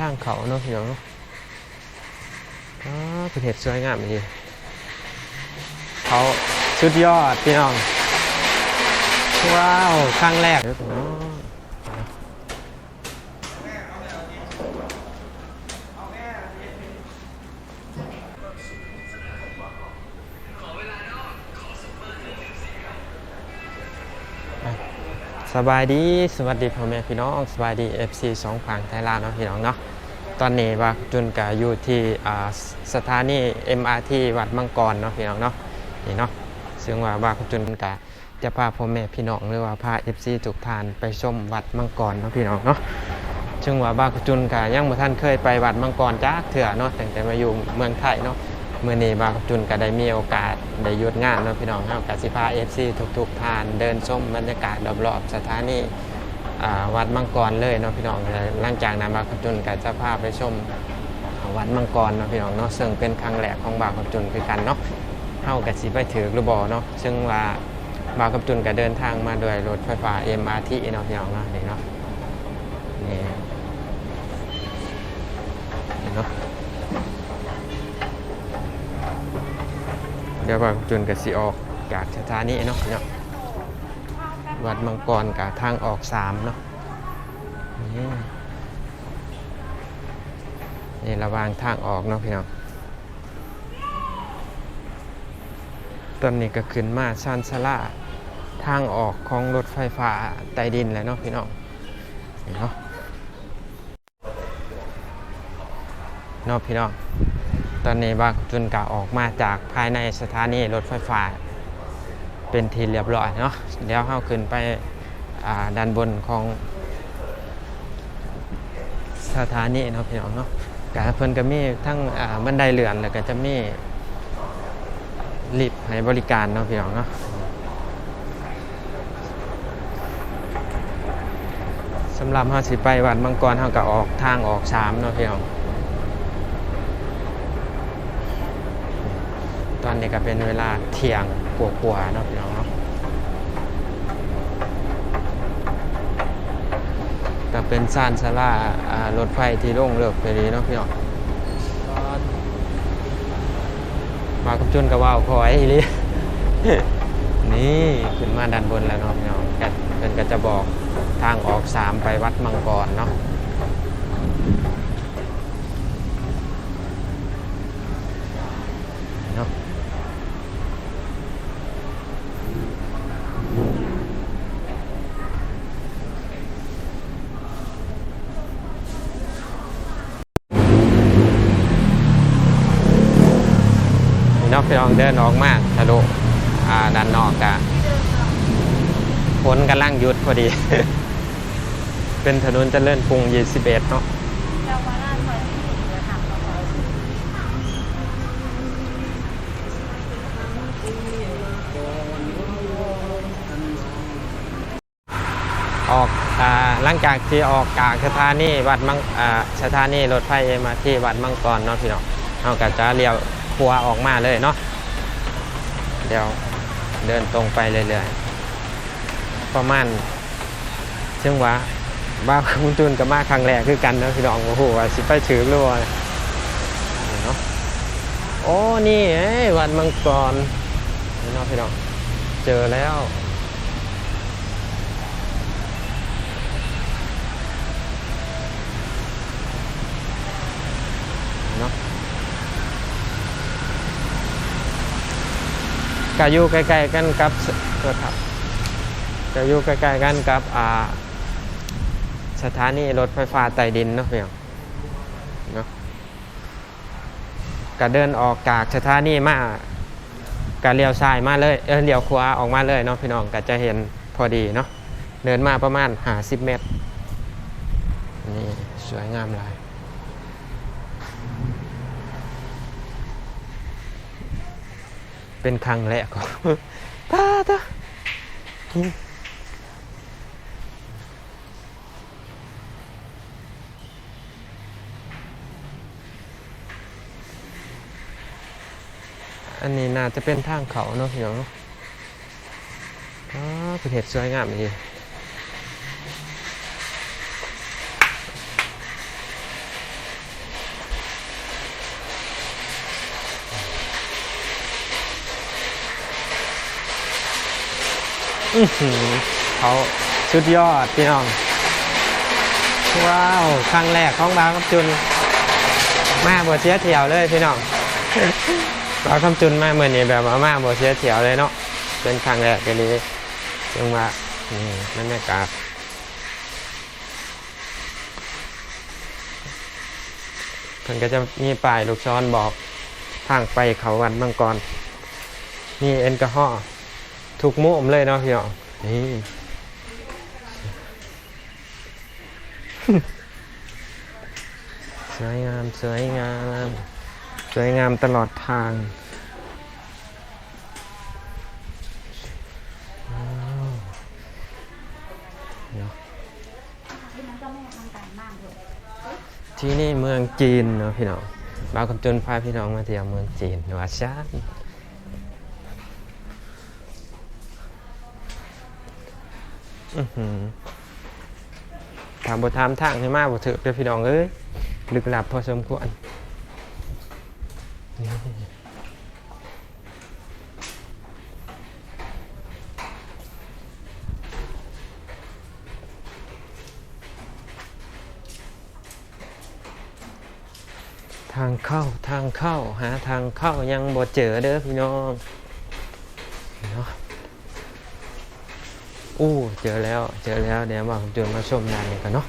ทางเขาเนาะพี่น้องเนาะอ๋อเป็นเห็ดสวยงามดีเขาสุดยอดพี่น้อง ว้าวครั้งแรกเนาะส บายดีสวัสดีพ่อแม่พี่น้องสบายดี FC สองฝั่งไทยลาวเนาะพี่น้องเนาะตอนนี้ว่าจุนกาอยู่ที่สถานี MRT วัดมังกรเนาะพี่น้องเนาะนี่เนาะซึ่งว่าว่าจุนกาจะพาพ่อแม่พี่น้องหรือว่าพา FC ทุกท่านไปชมวัดมังกรเนาะพี่น้องเนาะซึ่งว่าบาจุนกายังบ่ท่านเคยไปวัดมังกรจักเถื่อเนาะตั้งแต่มาอยู่เมืองไทยเนาะ เมื่อนี้บาคุจุนก็ได้มีโอกาสได้ยุดงานเนาะพี่น้องเฮากสิพา FC ทุกๆท่านเดินชมบรรยากาศรอบๆสถานีวัดมังกรเลยเนาะพี่น้องเลยหลังจากนั้นบาวขจุนก็จะพาไปชมวัดมังกรเนาะพี่น้องเนาะซึ่งเป็นครั้งแรกของบาวขจุนคือกันเนาะเฮากับสิไปถือหรือบอเนาะซึ่งว่าบาวขจุนก็เดินทางมาด้วยรถไฟฟ้า MRT เนาะพี่น้องเนาะนี่เนาะนี่นี่เนาะเดี๋ยวบาวขจุนก็สิออกจากสถานีเนาะพี่น้องวัดมังกรกับทางออกสามเนาะนี่นี่ระวางทางออกเนาะพี่น้องตอนนี้ก็ขึ้นมาชานชาลาทางออกของรถไฟฟ้าใต้ดินแล้วเนาะพี่น้องเนาะเนาะพี่น้อง ตอนนี้บักจุนกะออกมาจากภายในสถานีรถไฟฟ้า เป็นทีเรียบร้อยเนาะเดี๋ยวเข้าขึ้นไปอ่าด้านบนของสถานีเนาะพี่น้องเนาะกาเพิ่นก็มีทั้งบันไดเลื่อนแล้วก็จะมีลิฟต์ให้บริการเนาะพี่น้องเนาะสำหรับเฮาสิไปวัดมังกรเฮาก็ออกทางออกสามเนาะพี่น้อง ตอ นนี้ก็เป็นเวลาเที่ยงกว่าๆเนาะพี่น้องเนาะก็เป็นซานซาร่ารถไฟที่ลงเลือกไปดีเนาะพี่น้องมากับจุนกับว่าวคอยอีลีนี่ขึ้นมาด้านบนแล้วเนาะพี่น้องกันเพิ่นก็จะบอกทางออกสามไปวัดมังกรเนาะ พี่น้องเดินออกมากทะลุด้านนอกกะฝนกำลังหยุดพอดี เป็นถนนเจริญกรุง21 เนาะเยาวราชซอยที่หนึ่งเลยค่ะซอยที่ออกอ่าหลังจากที่ออกจากสถานีวัดมังสถานีรถไฟมาที่วัดมังกรเนาะพี่น้องเราก็จะเลี้ยว ครัวออกมาเลยเนาะเดี๋ยวเดินตรงไปเรื่อยๆประมาณเชิงว่าบ้าคุณจุนกับมาครั้งแรกคือกันเนาะพี่น้องโอ้โหสิไปถือรัวเลยเนาะโอ้นี่เอ้วัดมังกรนี่เนาะพี่น้องเจอแล้ว เนาะ ก็อยู่ใกล้ๆกันกับสโทษครับก็อยู่ใกล้ๆกันกับอ่าสถานีรถไฟฟ้าใต้ดินเนาะเพียงเนาะก็เดินออกจากสถานีมาก็เลี้ยวซ้ายมาเลยเออเลี้ยวขวาออกมาเลยเนาะพี่น้องก็จะเห็นพอดีเนาะเดินมาประมาณ 50 เมตรนี่สวยงามหลย เป็นครั้งแรกของตาตาอันนี้น่าจะเป็นทางเขาเนาะพี่น้องเนาะอ๋อเป็นเห็ดสวยงามดี เขาสุดยอดพี่น้อง ว้าว ครั้งแรกของบาวคำจุน มาบ่เสียเที่ยวเลยพี่น้องบาวคำจุนมาเมื่อนี้แบบว่ามาบ่เสียเที่ยวเลยเนาะเป็นครั้งแรกเลยจึงว่านี่บรรยากาศเพิ่นก็จะมีป้ายลูกช้อนบอกทางไปเขาวันมังกรมีแอลกอฮอ ล์ทุกมุมเลยเนาะพี่น้องนี่สวยงามสวยงามสวยงามตลอดทางที่นี่เมืองจีนเนาะพี่น้องบาวคำจนพาพี่น้องมาเที่ยวเมืองจีนว่าชาติอื้อหือ ถามบทถามทางให้มาบ่ถือเด้อพี่น้องเอ้ยลึกลับพอสมควรทางเข้าทางเข้าหาทางเข้ายังบ่เจอเด้อพี่น้องเนาะ อู้เจอแล้ว เจอแล้วเดี๋ยวมาผมจะมาชมด้านกันเนาะ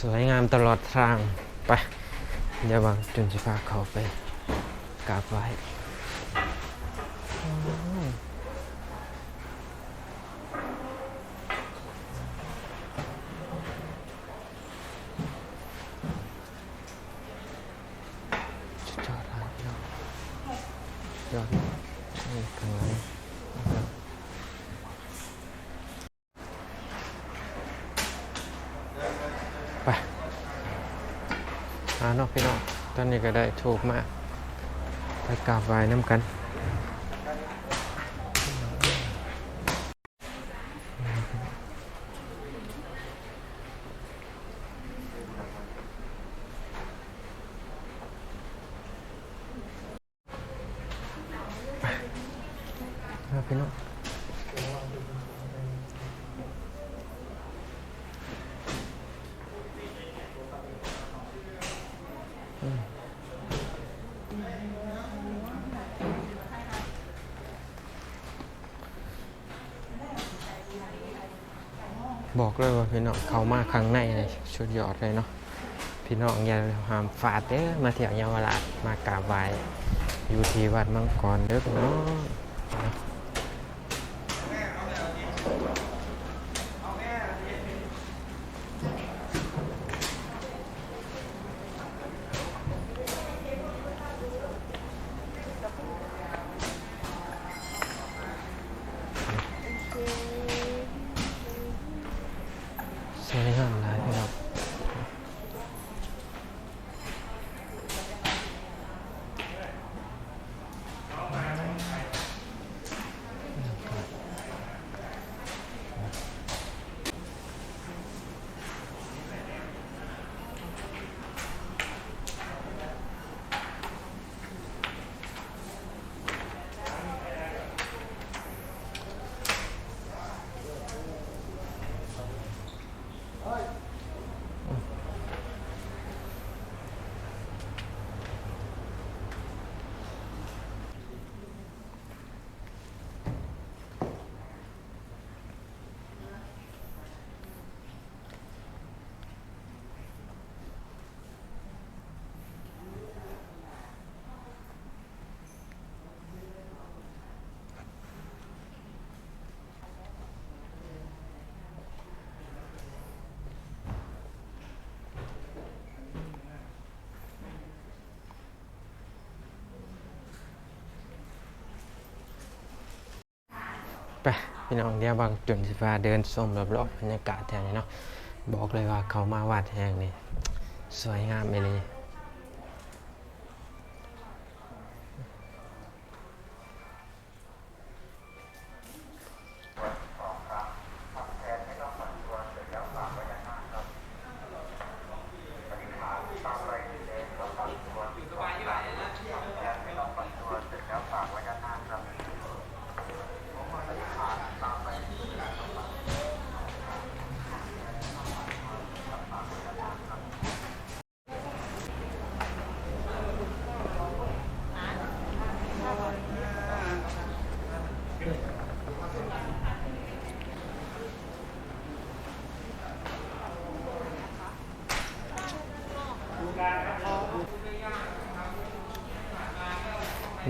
สวยงามตลอดทาง ไป เดี๋ยวบางจุนสิพาเขาไปกราบไว้สุดยอดเลยพี่น้องยอดนี่ข้างหลัง ไป หาเนอกพี่น้องตอนนี้ก็ได้ถูกมากไปกราบไหว้น้ำกัน บอกเลยว่าพี่น้องเขามาครั้งในเลยชุดยอดเลยเนาะพี่น้องอย่าห้ามฝาดเด้อมาเที่ยวเยาวราชมากราบไหว้อยู่ที่วัดมังกรเด้อพี่น้อง ไปพี่น้องเดียวบางจุดสิฟ้าเดินชมรอบๆบรรยากาศแถวนี้เนาะบอกเลยว่าเขามาวัดแห่งนี้สวยงามเลย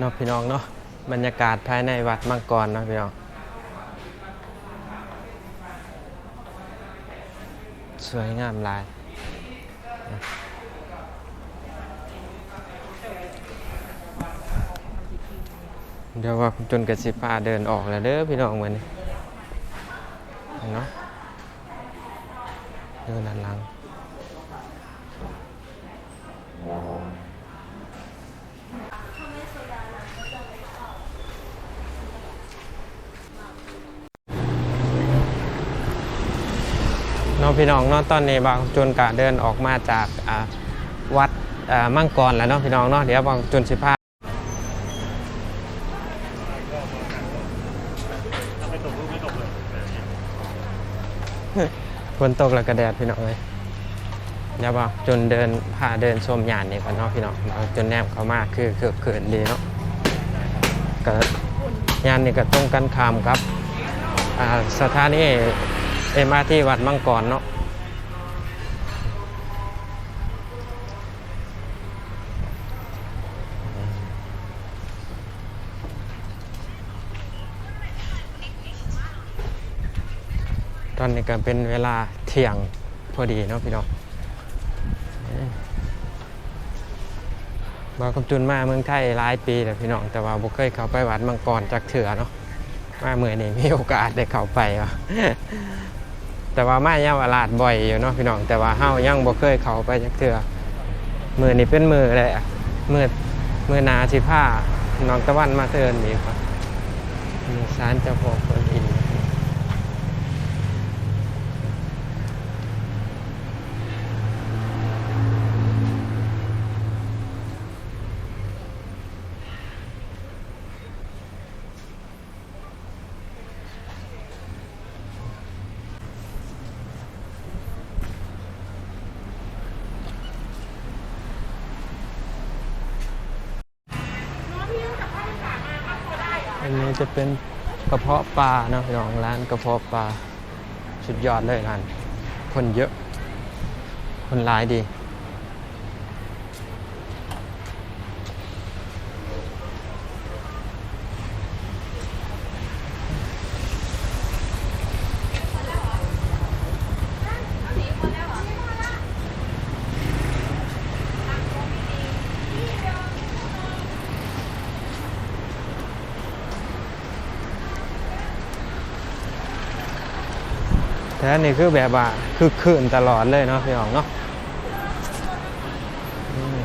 เนาะพี่น้องเนาะบรรยากาศภายในวัดมังกรเนาะพี่น้องสวยงามลายเดี๋ยวว่าจนกระสิพาเดินออกแล้วเด้อพี่น้องเหมือนเนาะเดินด้านหลัง น้องพี่น้องเนาะตอนนี้บางจนกะเดินออกมาจากอ่าวัดอ่ามังกรแล้วเนาะพี่น้องเนาะเดี๋ยวบางจนสิพาฝนตกแล้วก็แดดพี่น้องเลยอย่าบอกจนเดินพาเดินชมยานนี่ก่อนเนาะพี่น้องเอาจนแนมเขามากคือคือเขินดีเนาะก็ยานนี่ก็ตรงกันข้ามครับอ่าสถานี เอ็มอาที่วัดมังกรเนาะตอนนี้ก็เป็นเวลาเที่ยงพอดีเนาะพี่น้องเอ้ยบจุนมาเมืองไทยหลายปีแล้วพี่น้องแต่ว่าบ่เคยเข้าไปวัดมังกรจากเถื่อเนาะมาเมื่อนี้มีโอกาสได้เข้าไปวะ แต่ว่ามาเยาวราชบ่อยอยู่เนาะพี่น้องแต่ว่าเฮายังบ่เคยเข้าไปจักเทื่อมือนี่เป็นมือเลยอะมือมือนาสิผ้าน้องตะวันมาเทินนี่ครับมีสารเจ้าพ่อคนอินทร์ อันนี้ จะเป็นกระเพาะปลาเนาะพี่น้องร้านกระเพาะปลาสุดยอดเลยร้านคนเยอะ คนหลายดี แต่นี้คือแบบว่าคือคืนตลอดเลยเนาะพี่น้องเนาะอืม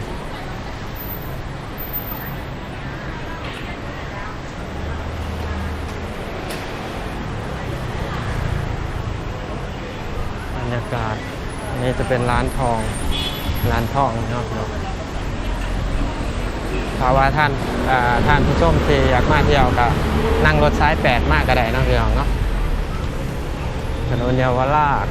บรรยากาศนนี้จะเป็นร้านทองร้านทองเนาะพี่น้องภาวะท่านท่านผู้ชมที่อยากมาเที่ยวก็นั่งรถสายแปดมากก็ได้เนาะพี่น้องเนาะ ถนนเยาวราช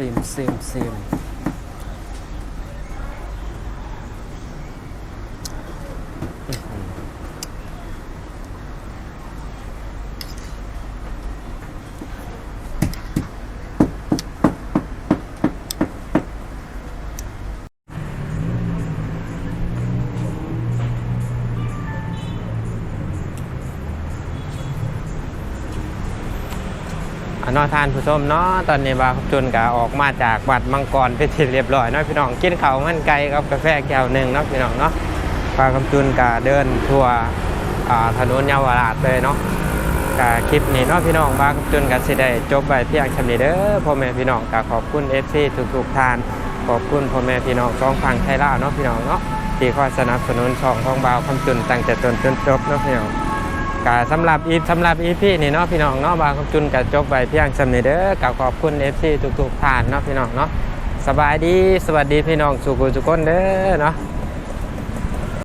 นี่ ซิม นาะทานผู้ชมเนาะตอนนี้บาครับจุนกะออกมาจากวัดมังกรไปที่เรียบร้อยเนาะพี่น้องกินข้าวมันไก่กับกาแฟแก้วหนึ่งเนาะพี่น้องเนาะบาครับจุนกะเดินทั่วอ่าถนนเยาวราชเลยเนาะกะคลิปนี้เนาะพี่น้องบาครับจุนกะสิได้จบไปเพียงชำนี้เด้อพ่อแม่พี่น้องกะขอบคุณ FC ทุกๆท่านขอบคุณพ่อแม่พี่น้องสองฝั่งไทยลาวเนาะพี่น้องเนาะที่คอยสนับสนุนช่องของบาวคำจุนตั้งแต่ต้นจนจบเนาะพี่น้อง กสำหรับอีสำหรับอีพี่นี่เนาะพี่น้องเนาะบางคำจุนกับจบไปเพียงสำนี้เด้อกับขอบคุณเอฟซีทุกๆท่านเนาะพี่น้องเนาะสบายดีสวัสดีพี่น้องสุขุสุกคนเด้อเนาะ